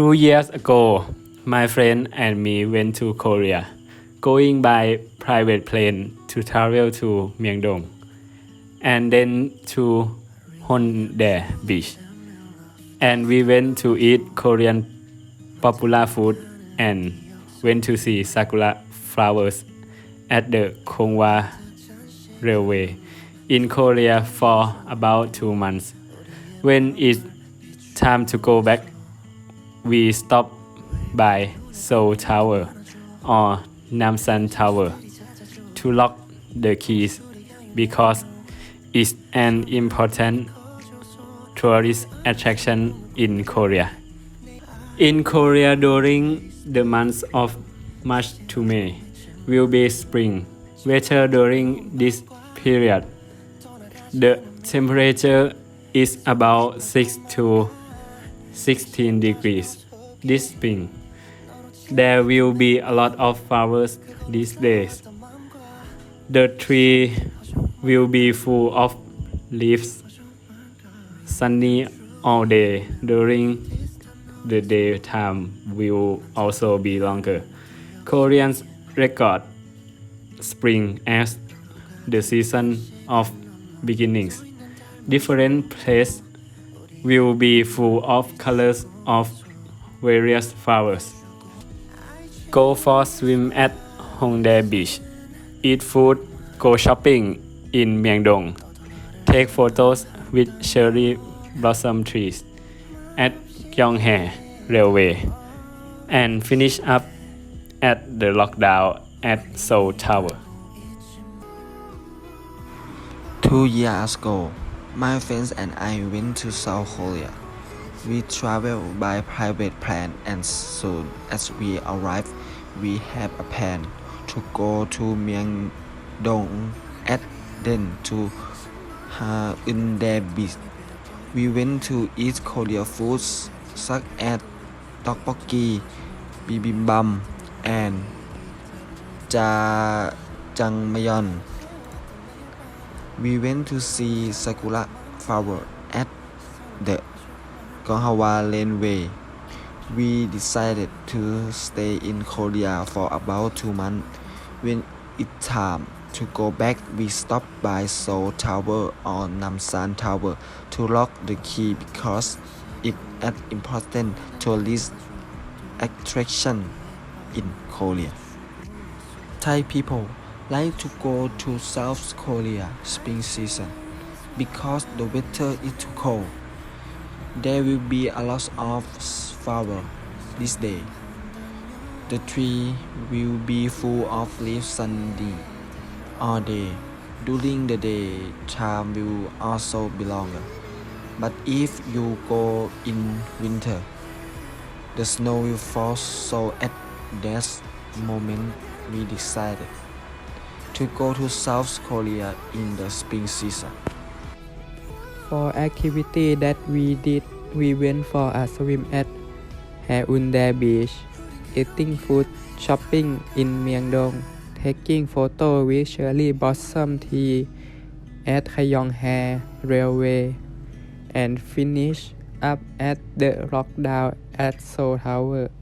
Two years ago, my friend and me went to Korea, going by private plane to travel to Myeongdong, and then to Hondae Beach. And we went to eat Korean popular food and went to see sakura flowers at the Kongwa Railway in Korea for about two months. When it's time to go back, we stop by Seoul Tower or Namsan Tower to lock the keys because it's an important tourist attraction in Korea. In Korea during the months of March to May will be spring. Weather during this period the temperature is about 6 to 16 degrees this spring. There will be a lot of flowers these days. The tree will be full of leaves. Sunny all day during the daytime will also be longer. Koreans record spring as the season of beginnings. Different places will be full of colors of various flowers. Go for a swim at Hongdae Beach. Eat food. Go shopping in Myeongdong. Take photos with cherry blossom trees at Gyeonghae Railway. And finish up at the lockdown at Seoul Tower. Two years ago, my friends and I went to South Korea. We traveled by private plane and soon as we arrived, we had a plan to go to Myeongdong and then to uh, Haeundae Beach. We went to eat Korean foods such as tteokbokki, bibimbap, and jjajangmyeon. We went to see sakura flower at the Gonghawa Railway. We decided to stay in Korea for about two months. When it's time to go back, we stopped by Seoul Tower or Namsan Tower to lock the key because it's an important tourist attraction in Korea. Thai people like to go to South Korea spring season because the weather is too cold. There will be a lot of flowers this day. The tree will be full of leaves sunny all day. During the day, time will also be longer. But if you go in winter, the snow will fall so at that moment we decided to go to South Korea in the spring season. For activity that we did, we went for a swim at Haeundae Beach, eating food, shopping in Myeongdong, taking photo with cherry blossom tea at Gyeonghae Railway, and finish up at the lockdown at Seoul Tower.